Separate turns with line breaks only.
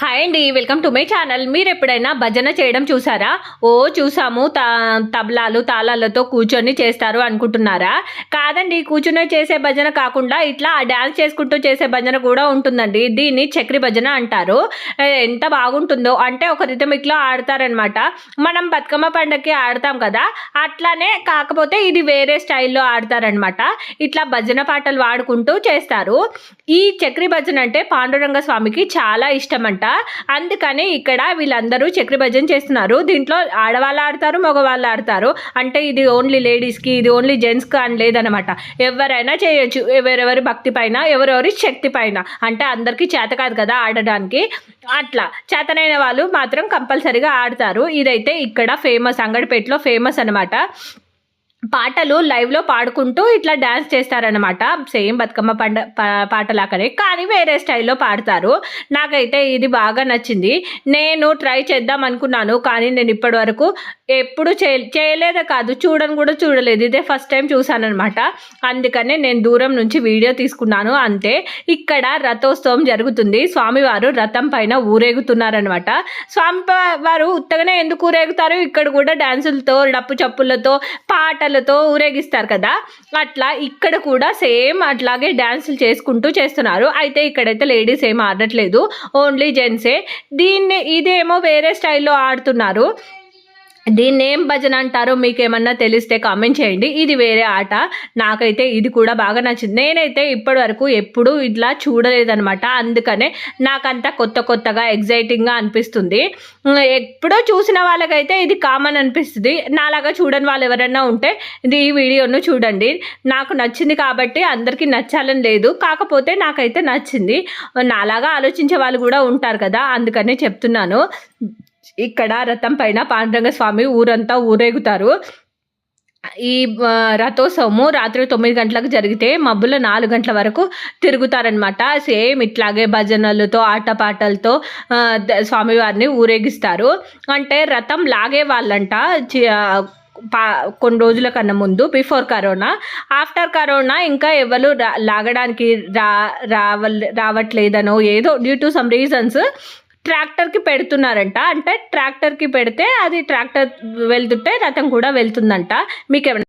Hi అండి welcome to my channel మీరు ఎప్పుడైనా భజన చేయడం చూసారా? ఓ చూసాము. తా తబలాలు తాళాలతో కూర్చొని చేస్తారు అనుకుంటున్నారా? కాదండి కూర్చునే చేసే భజన కాకుండా ఇట్లా డ్యాన్స్ చేసుకుంటూ చేసే భజన కూడా ఉంటుందండి. దీన్ని చక్రి భజన అంటారు. ఎంత బాగుంటుందో. అంటే ఒక రిథమిక్లో ఆడతారనమాట. మనం బతుకమ్మ పండగకి ఆడతాం కదా అట్లానే కాకపోతే ఇది వేరే స్టైల్లో ఆడతారనమాట. ఇట్లా భజన పాటలు వాడుకుంటూ చేస్తారు. ఈ చక్రి భజన అంటే పాండురంగ స్వామికి చాలా ఇష్టం అంట అందుకని ఇక్కడ వీళ్ళందరూ చక్ర భజన చేస్తున్నారు. దీంట్లో ఆడవాళ్ళు ఆడతారు మగవాళ్ళు ఆడతారు. అంటే ఇది ఓన్లీ లేడీస్కి ఇది ఓన్లీ జెంట్స్కి అని లేదనమాట. ఎవరైనా చేయొచ్చు. ఎవరెవరి భక్తి పైన ఎవరెవరి శక్తి పైన. అంటే అందరికీ చేత కాదు కదా ఆడడానికి. అట్లా. చేతనైన వాళ్ళు మాత్రం కంపల్సరీగా ఆడతారు. ఇదైతే ఇక్కడ ఫేమస్ అంగడిపేటలో ఫేమస్ అనమాట. పాటలు లైవ్లో పాడుకుంటూ ఇట్లా డ్యాన్స్ చేస్తారనమాట సేమ్ బతుకమ్మ పండ పా- పాటలాగానే కానీ వేరే స్టైల్లో పాడతారు. నాకైతే ఇది బాగా నచ్చింది. నేను ట్రై చేద్దాం అనుకున్నాను కానీ నేను ఇప్పటి వరకు ఎప్పుడు చే చేయలేదే కాదు చూడని కూడా చూడలేదు. ఇదే ఫస్ట్ టైం చూసానమాట అందుకనే నేను దూరం నుంచి వీడియో తీసుకున్నాను అంతే. ఇక్కడ రథోత్సవం జరుగుతుంది. స్వామివారు రథం పైన ఊరేగుతున్నారనమాట స్వామి ప- వారు ఉత్తగానే ఎందుకు ఊరేగుతారు? ఇక్కడ కూడా డ్యాన్సులతో డప్పు చప్పులతో పాటలతో ఊరేగిస్తారు కదా. అట్లా ఇక్కడ కూడా సేమ్ అట్లాగే డ్యాన్సులు చేసుకుంటూ చేస్తున్నారు. అయితే ఇక్కడైతే లేడీస్ ఏం ఆడట్లేదు. ఓన్లీ జెంట్సే. దీన్ని ఇదేమో వేరే స్టైల్లో ఆడుతున్నారు. దీన్ని ఏం భజన అంటారో మీకేమన్నా తెలిస్తే కామెంట్ చేయండి. ఇది వేరే ఆట. నాకైతే ఇది కూడా బాగా నచ్చింది. నేనైతే ఇప్పటి వరకు ఎప్పుడూ ఇట్లా చూడలేదనమాట అందుకనే నాకంతా కొత్త కొత్తగా ఎగ్జైటింగ్గా అనిపిస్తుంది. ఎప్పుడో చూసిన వాళ్ళకైతే ఇది కామన్ అనిపిస్తుంది. నాలాగా చూడని వాళ్ళు ఎవరైనా ఉంటే ఇది ఈ వీడియోను చూడండి. నాకు నచ్చింది కాబట్టి అందరికీ నచ్చాలని లేదు. కాకపోతే నాకైతే నచ్చింది. నాలాగా ఆలోచించే వాళ్ళు కూడా ఉంటారు కదా. అందుకనే చెప్తున్నాను. ఇక్కడ రథం పైన పాండురంగ స్వామి ఊరంతా ఊరేగుతారు. ఈ రథోత్సవము రాత్రి తొమ్మిది గంటలకు జరిగితే మబ్బులు నాలుగు గంటల వరకు తిరుగుతారనమాట సేమ్ ఇట్లాగే భజనలతో ఆటపాటలతో స్వామివారిని ఊరేగిస్తారు. అంటే రథం లాగే వాళ్ళంట పా కొన్ని రోజుల కన్నా ముందు బిఫోర్ కరోనా. ఆఫ్టర్ కరోనా ఇంకా ఎవరు లాగడానికి రా రావ రావట్లేదనో ఏదో డ్యూ టు సమ్ రీజన్స్ ట్రాక్టర్కి పెడుతున్నారంట. అంటే ట్రాక్టర్కి పెడితే అది ట్రాక్టర్ వెళ్తుంటే రథం కూడా వెళ్తుందంట. మీకు ఏమైనా